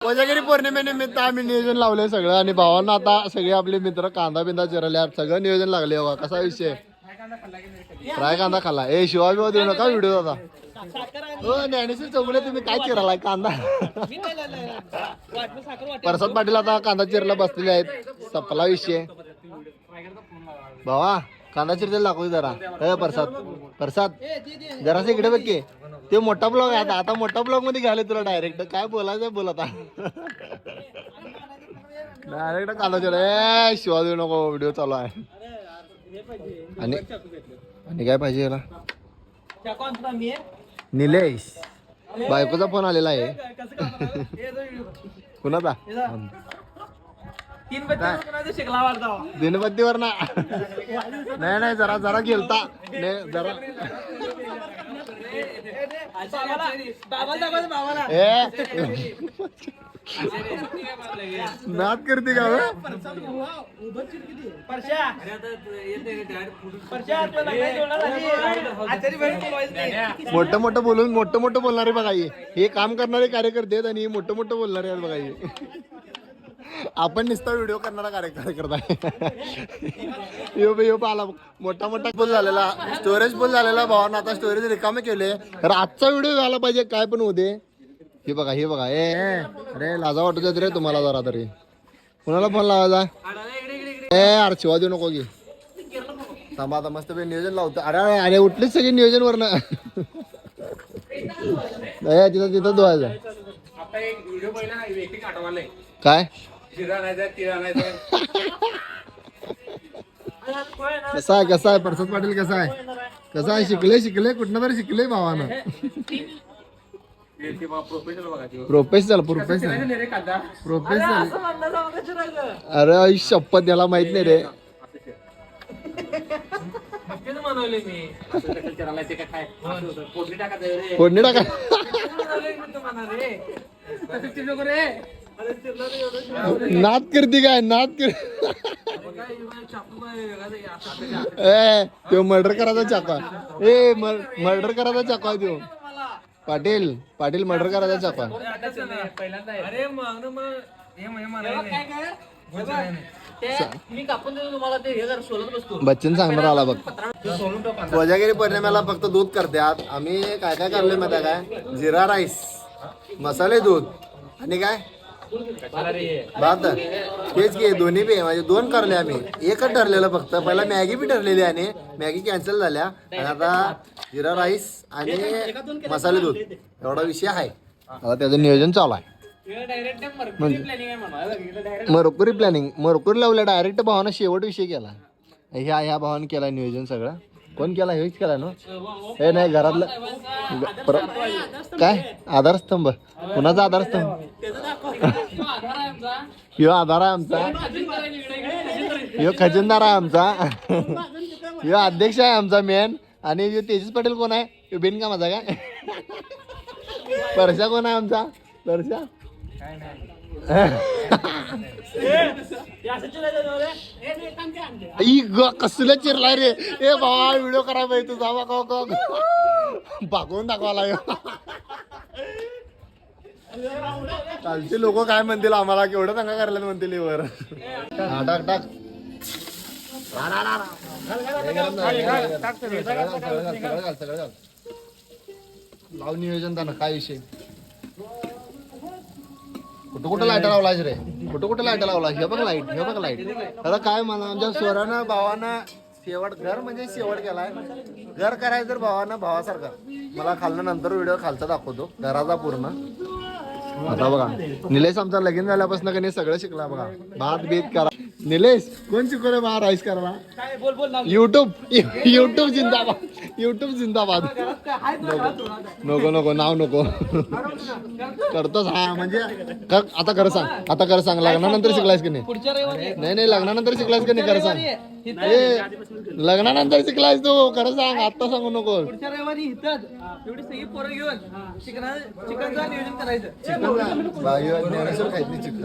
कोजागिरी पौर्णिमेनिमित्त आम्ही नियोजन लावलंय सगळं आणि भावांना आता सगळे आपले मित्र कांदा बिंदा चिरले सगळं नियोजन लागले बघा कसा विषय फ्राय कांदा खाल्ला. ए शिवा बिवा देऊ नका व्हिडिओ आता. हो ज्ञानेश्वर चौगुले तुम्ही काय चिरालाय कांदा? प्रसाद पाटील आता कांदा चिरला बसलेले आहेत. सपला विषय. भावा कांदा चिरलेला दाखवू जरा. ए प्रसाद प्रसाद जरास इकडे बघ की. ते मोठा ब्लॉग आहे. आता मोठा ब्लॉगमध्ये घ्याले तुला डायरेक्ट काय बोलायचं बोल आता डायरेक्ट चिर ए शिवा देऊ नको व्हिडिओ चालू आहे. आणि आणि काय पाहिजे याला? निलेश. बायकोचा फोन आलेला आहे. कुणाचा? वाटता दिनबत्तीवर ना. नाही नाही जरा जरा गेलता. नाही जरा बाबाला नाद करते का मोठं मोठं बोलून मोठं मोठं बोलणारे बघा हे. काम करणारे कार्यकर्ते आहेत आणि हे मोठं मोठं बोलणारे आहेत बघा आपण नुसता व्हिडिओ करणारा कार्य कार्यकर्ता आहे यो बे यो आला. मोठा मोठा फुल झालेला. स्टोरेज फुल झालेला भावानं आता स्टोरेज रिकामे केले. तर आजचा व्हिडिओ झाला पाहिजे. काय पण दे. हे बघा हे बघा. ए अरे लाजा वाटत होत रे तुम्हाला जरा तरी. कुणाला फोन लावायचा? ए अरे शिवा देऊ नको की थांबा आता मस्त नियोजन लावतो. अरे अरे अरे उठलीच सगळी नियोजन वरनं. ए, तिथं तिथं धुवायचं. काय? जिरा नाही तिरा नाही कसा आहे कसा आहे प्रसाद पाटील कसा आहे कसा आहे शिकले शिकले कुठनं तरी शिकले भावानं प्रोफेशनल बघा ती प्रोफेशनल प्रोफेशनल नाही रे कांदा. अरे आई शपथ याला माहीत नाही रे तेच म्हणवले मी असं कसं चिरायला ते काय काय असं होतं. फोडणी टाकायचं रे फोडणी टाका तसं रे नाद करते काय? नाद कर ए तो मर्डर करायचा चाकू. ए मर्डर करायचा चाकू तो. पाटील पाटील मर्डर करायचा चाकू बच्चन सांगणार आला बघ. कोजागिरी पौर्णिमेला फक्त दूध करतात. आम्ही काय काय करले माहिती आहे काय? जिरा राईस मसाले दूध. आणि काय? भात तेच की दोन्ही बी म्हणजे दोन करले आम्ही. एकच ठरलेलं फक्त. पहिला मॅगी बी ठरलेली आणि मॅगी कॅन्सल झाल्या. आणि आता जिरा राईस आणि मसाले दूध. एवढा विषय आहे. आता त्याचं नियोजन चालू आहे. मरकुरी प्लॅनिंग मरकुरी लावल्या डायरेक्ट भावानं शेवट विषय केला. ह्या ह्या भावानं केला नियोजन सगळं. कोण केला? हेच केला ना? हे नाही घरातलं ग- काय? आधारस्तंभ. कुणाचा आधारस्तंभ? ह्यो आधार आहे आमचा. ह्यो खजिनदार आहे आमचा. ह्यो अध्यक्ष आहे आमचा मेन आणि ह्यो तेजस पटेल कोण आहे? ह्यो बिन का माझा काय परशा कोण आहे आमचा? परशा कसलं चिरलाय रे? ए बाबा व्हिडिओ करा बाई तू जावा का भागवून दाखवायला कालचे लोक काय म्हणतील आम्हाला? केवढं चांगला करायला म्हणतील वर टाक टाक. झालं, लाव नियोजन त्यांना काय विषय? कुठं कुठं लाइट लावला रे कुठं कुठं लाइट लावला हे बघ लाइट हे बघ लाइट आता काय म्हणा आमच्या स्वरानं भावानं शेवट घर म्हणजे शेवट केलाय. घर करायचं तर भावानं भावासारखं. मला खाल्लं नंतर व्हिडिओ खालचा दाखवतो. घराचा पूर्ण. आता बघा निलेश आमचा लगीन झाल्यापासून कधी सगळं शिकला बघा. भात बीत करा. निलेश कोण शिकवलं बा राईस नाव युट्यूब युट्यूब जिंदाबाद. युट्यूब जिंदाबाद. नको नको नाव नको. करतोच हा म्हणजे आता खरं सांग आता खरं सांग लग्नानंतर शिकलायस की नाही? नाही नाही लग्नानंतर शिकलायस की नाही खरं सांग. ए लग्नानंतर शिकलायस तू खरं सांग आता सांगू नको पुढच्या रविवारी इथंच एवढी सगळी पोरं घेऊन चिकन चिकनचं नियोजन करायचं.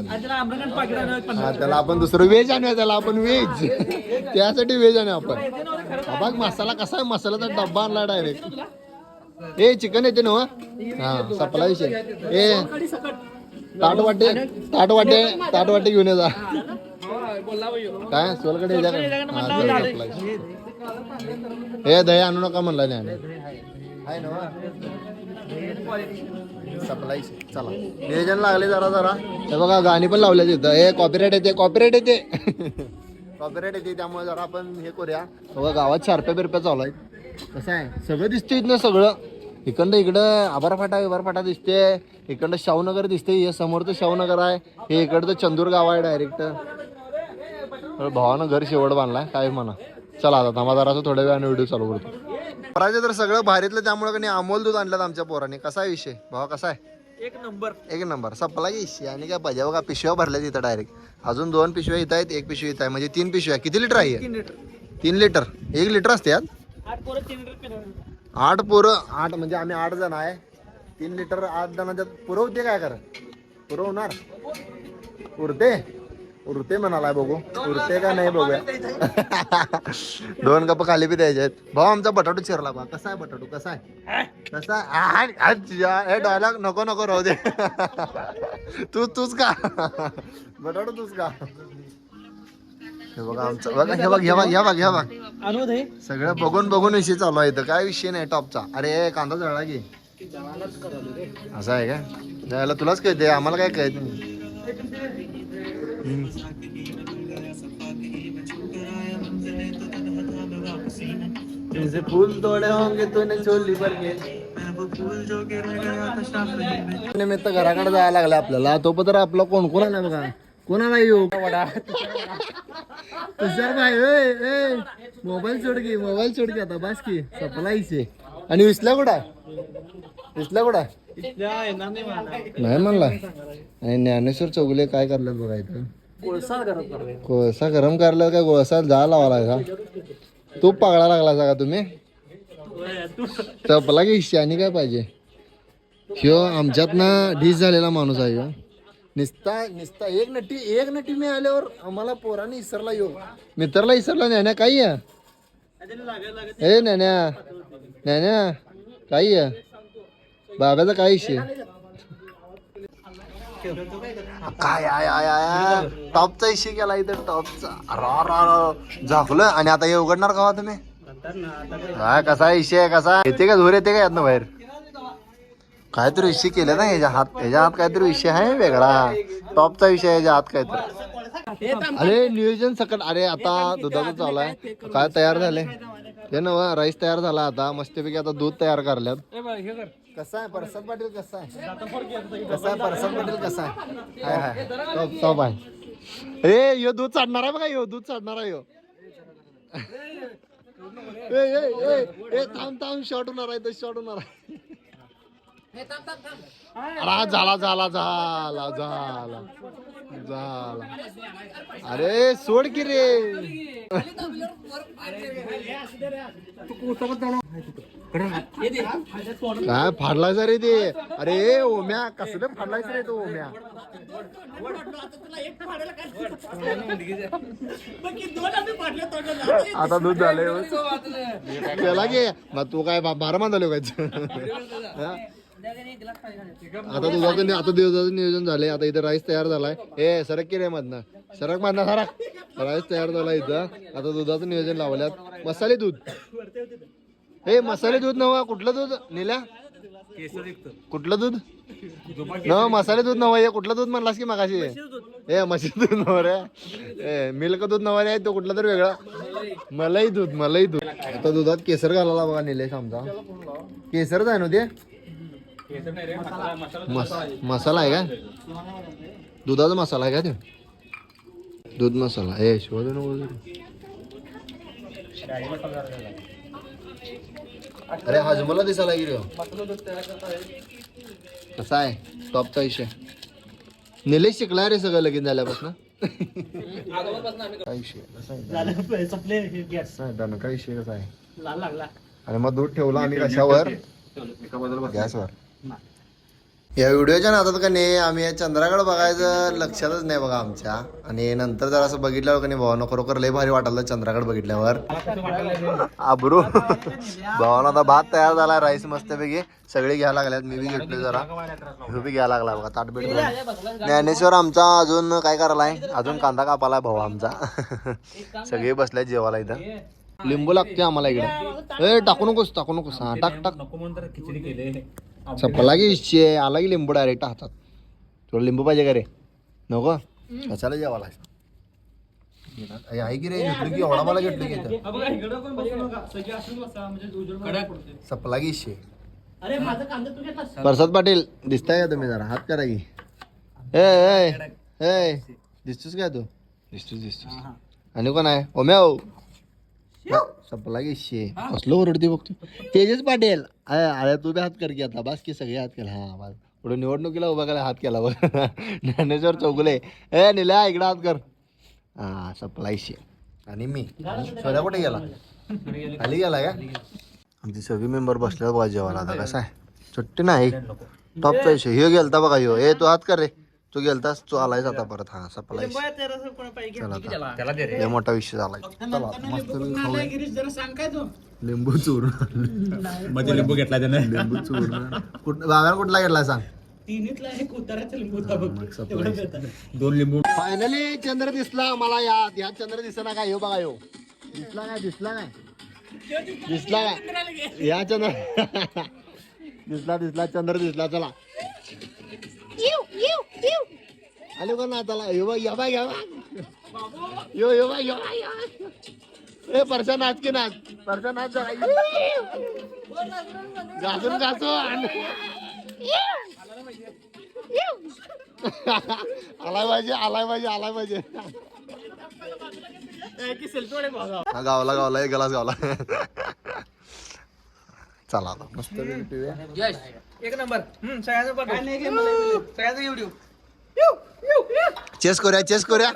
आणि त्याला आम्रखंड पाकिट आणूया एक पन्नास. हा त्याला आपण दुसरं व्हेज आणूया त्याला आपण व्हेज. त्यासाठी व्हेज आणूया आपण. हा बघ मसाला कसा आहे मसाल्याचा डब्बा आणला डायरेक्ट ए चिकन येते ना हो? हा सपला विषय. ए ताट वाटे ताट वाटे ताट वाटे घेऊन ये जा. काय? सोलकडे? हा, दही. हे आणू नका म्हणला नाही सप्लाय चला. नियोजन लागले जरा जरा. हे बघा गाणी पण लावले तिथं हे कॉपीराईट येते कॉपीराईट येते. कॉपीराईट येते त्यामुळे जरा आपण हे करूया. बघा गावात शार्प्या बिरप्या चालू आहेत. कसं आहे? सगळं दिसतंय इथनं सगळं. इकडं इकडं आभारफाटा विभारफाटा दिसते इकडं शाहूनगर दिसते हे समोरचं शाहूनगर आहे. हे इकडचं चंदूर गाव आहे डायरेक्ट भावानं घर शेवट बांधलाय काय म्हणा. चला आता थांबा जरा थोड्या वेळाने व्हिडिओ चालू करतो. पोराचे तर सगळं भारीतलं त्यामुळे कधी अमोल दूध आणलं आमच्या पोराने. कसा आहे विषय? भावा कसा आहे? एक नंबर. एक नंबर. सपला की इशी आणि काय पाहिजे? बघा पिशव्या भरल्या तिथं डायरेक्ट अजून दोन पिशव्या इथं आहेत एक पिशवी इथं आहे. म्हणजे तीन पिशव्या. किती लिटर आहे? तीन लिटर. एक लिटर असते यात? आठ पोरं तीन लिटर आठ पोरं. आठ म्हणजे आम्ही आठ जण आहे. तीन लिटर आठ जणांच्यात पुरवते काय कर पुरवणार? उरते उरते म्हणालाय बघू. उरते का नाही बघूया. दोन कप खाली बी द्यायचे आहेत भाऊ आमचा बटाटू चिरला बा. कसा आहे बटाटू? कसा आहे? कसा आहे? हे डायलॉग नको नको राहू दे. तू तूच का बटाटू तूच का हे बघा आमचं बघा हे बघ हे बघ हे बघ हे बघ. सगळं बघून बघून विषय चालू आहे इथं. काय विषय नाही टॉपचा. अरे कांदा जळला की. असं आहे का? जायला तुलाच कळते आम्हाला काय कळत नाही. जैसे फूल तोडे होंगे तूने चोली पर निमित्त घराकडे जायला लागला आपल्याला. तो पत्र आपला कोण कोण आला बघा? कोणाला येऊ? तुषार भाई ए मोबाईल सोड की मोबाईल सोड की आता बस की. सपलाईचे. आणि विसला कुठं? विसला विसल्या कुठं? नाही म्हणला. आणि ज्ञानेश्वर चौगले काय करलं बघा इथं? कोळसा गरम करलं काय? कोळसा जा लावा लागा तूप पागळा लागला का तुम्ही? चपला की आणि काय पाहिजे? ह्यो आमच्यात ना ढीस झालेला माणूस आहे ह्यो. निस्ता निस्ता एक नटी एक नटी मिळाल्यावर आम्हाला पोराने इसरला येऊ. मित्राला इसरला ज्ञान्या काही आहे? ए ज्ञान्या ज्ञान्या काही आहे? बाब्याचा काय इशे काय आय आय आय टॉपचा इशे केला इथं टॉपचा. रा रा रा. झाकलं आणि आता हे उघडणार का हो तुम्ही? काय कसा इशे कसा? येते का धूर येते का यातनं बाहेर? काहीतरी विषय केलं ना ह्याच्या हात ह्याच्या हात काहीतरी विषय आहे वेगळा. टॉपचा विषय आहे ह्याच्या हात काहीतरी. अरे नियोजन सकट. अरे आता दुधाचं चालू आहे. काय तयार झाले ते नव राईस तयार झाला आता. मस्तपैकी आता दूध तयार करल्यात. कसा आहे? परसाद पाटील कसा आहे? कसा आहे? परसाद पाटील कसा आहे? हाय हाय. टॉप टॉप आहे. ए यो दूध चढणार आहे बघा यो दूध चढणार आहे यो. ए ए ए ए थांब थांब शॉर्ट होणार आहे तो शॉर्ट होणार आहे. अरे झाला झाला झाला झाला झाला. अरे सोड की रे. काय फाडलायचा रे ते? अरे ओम्या कसलं फाडलायचं रे तो ओम्या. आता दूध झाले त्याला घे. मग तू काय बा- बारा मान झाले काय आता दुधाचं आता दिवसाचं नियोजन झालंय. आता इथं राईस तयार झालाय. ए सरक की रे मधनं? सरक मधनं सरक. राईस तयार झालाय इथं. आता दुधाचं नियोजन लावल्यात. मसाले दूध. हे मसाले दूध नवा कुठलं दूध? नेल्या? कुठलं दूध? न मसाले दूध नवा हे कुठलं दूध म्हणलास की मगाशी? हे म्हशी दूध नवा रे. ए मिल्क दूध नवा रे तो कुठला तर वेगळा. मलाई दूध मलाई दूध. आता दुधात केसर घालायला बघा निलेश आमचा. केसरच आहे ना ते? मस- मसाला आहे का दुधाचा मसाला आहे का ते? दूध मसाला. ए शोध अरे हजमला दिसायला गेलो कसा आहे? टॉपचा विषय. निलेश शिकला रे सगळं लगीन झाल्यापासून. काय विषय? कसा आहे? विषय कसा आणि मग दूध ठेवला आम्ही कशावर? गॅसवर. या व्हिडिओच्या नादात का नाही आम्ही या बघायचं लक्षातच नाही बघा आमच्या. आणि नंतर जर असं बघितल्यावर का नाही भावानं खरोखर लय भारी वाटलं चंद्रागड बघितल्यावर. आबरू भावानं आता भात तयार झाला राईस मस्तपैकी. सगळे घ्यायला लागल्यात मी बी घेतले जरा. ह्यो बी घ्यायला लागला बघा ताटबीट ज्ञानेश्वर आमचा अजून काय करायलाय? अजून कांदा कापाला भाऊ आमचा. सगळे बसले जेवायला इथं. लिंबू लागते आम्हाला इकडे. ए टाकू नकोस टाकू नकोस. हा टाक टाक. चपला की इच्छे आला की लिंबू डायरेक्ट हातात. तुला लिंबू पाहिजे का रे? नको? कशाला जेवायला अय, आहे की रे? घेतलं की एवढा मला घेतलं की इथं. चपला की इच्छे अरे माझा कांदा तू घेतलास? प्रसाद पाटील दिसताय का तुम्ही जरा? हात करा की. ए दिसतोस काय तू? दिसतोस दिसतोस. आणि कोण आहे? ओम्याव सपला की शे. कसलो ओरडते बघतो तेजस पाटील. अरे अरे तू बी हात कर की आता. बस की सगळे हात केला. हा बस. पुढे निवडणुकीला उभा केला हात केला बघ. ज्ञानेश्वर चौगुले. ए निल्या इकडे हात कर. हा सपला शे. आणि मी. शोध्या कुठे गेला? खाली गेला का? आमचे सगळे मेंबर बसल्यावर बघा जेवायला. आता कसं आहे? सुट्टी नाही. टॉपचा विषय. ह्यो गेलता बघा ह्यो. ए तू हात कर रे. तू गेलतास तू आलायस आता परत. हा सपलायस. चला आता. लय मोठा विषय झालाय. चला मस्त. लिंबू चूर्णमध्ये लिंबू घेतला त्याने. लिंबू चूर्ण कुठ बाबा कुठला घेतला सांग. दोन लिंबू. फायनली चंद्र दिसला मला या या चंद्र दिसला काय ह्यो बघा ह्यो दिसला काय दिसला काय दिसला काय या चंद्र दिसला दिसला चंद्र दिसला. चला. आलो का ना चला यो बघ या बघ या बघ. यो यो बघ यो. ए परशा नाच की नाच? परशा नाच. घासून आलाय पाहिजे आलाय पाहिजे आलाय पाहिजे. गावला गावला एक गलास गावला. चला आता. मस्त पिऊया. एक नंबर. हम्म सगळ्यांचं पाठव सगळ्यांचं व्हिडिओ चेस करूया चेस करूया.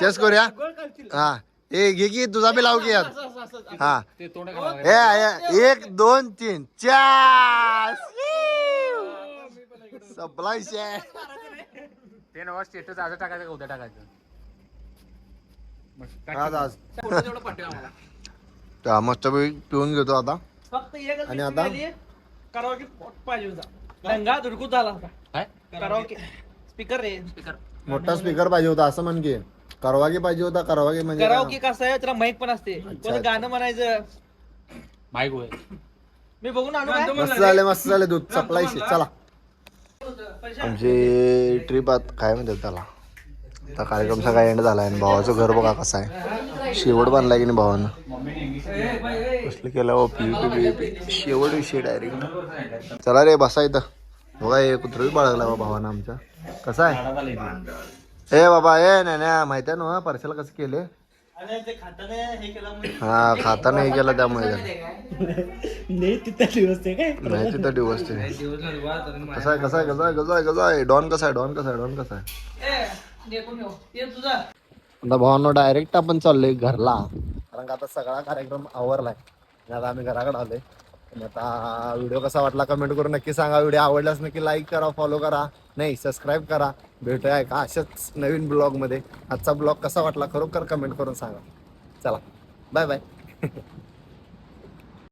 चेस करूया. हा. ए घे की तुझा बी लाव की यात हा. ते तोंड ए ए, एक दोन तीन. चार सप्लाय ते नवा स्टेटस आज टाकायचं का उद्या टाकायचं? आज आज. तेवढं पाठव आम्हाला. त्या मस्त पिऊन घेतो आता. फक्त एकच आणि आता? कराओके पाहिजे होता. दंगा धुडकूत झाला होता. काय? स्पीकर रे. स्पीकर मोठा स्पीकर पाहिजे होता असं म्हण की. करवागे पाहिजे होता करवागे म्हणजे काय? कराओके कसं आहे त्याला माईक पण असते. कोणी गाणं म्हणायचं. माईक होय मी बघून आणू काय? मस्त झाले मस्त झाले दूध. सप्लाय चला. आमची ट्रिप आता काय म्हणतात त्याला? आता कार्यक्रम सगळा एंड झाला आहे भावाचं घर बघा कसं आहे. शेवट बांधलाय की नाही भावानं? कसलं केलं पी पी पी शेवट विषय डायरेक्ट चला रे बसा इथं. बघा हे कुत्र बाळगला बा भावानं आमच्या कसं आहे? ए बाबा ए नाही नाही माहिती आहे ना परशाला कसं केले हा खाताना हे केलं त्यामुळे. नाही तिथं दिवस ते कसा आहे कसा आहे कसा आहे कसा आहे कसा आहे? डॉन कसा आहे डॉन कसा आहे डॉन कसा आहे? ए, देखून ठेव. ये तुझा. आता भावांनो डायरेक्ट आपण चाललोय घरला. कारण का आता सगळा कार्यक्रम आवरलाय. आणि आता आम्ही घराकडे आलोय. आणि आता व्हिडिओ कसा वाटला कमेंट करून नक्की सांगा. व्हिडिओ आवडल्यास नक्की लाईक करा फॉलो करा. नाही सबस्क्राईब करा. भेटूया का अशाच नवीन ब्लॉगमध्ये आजचा ब्लॉग कसा वाटला खरोखर कमेंट करून सांगा. चला. Bye bye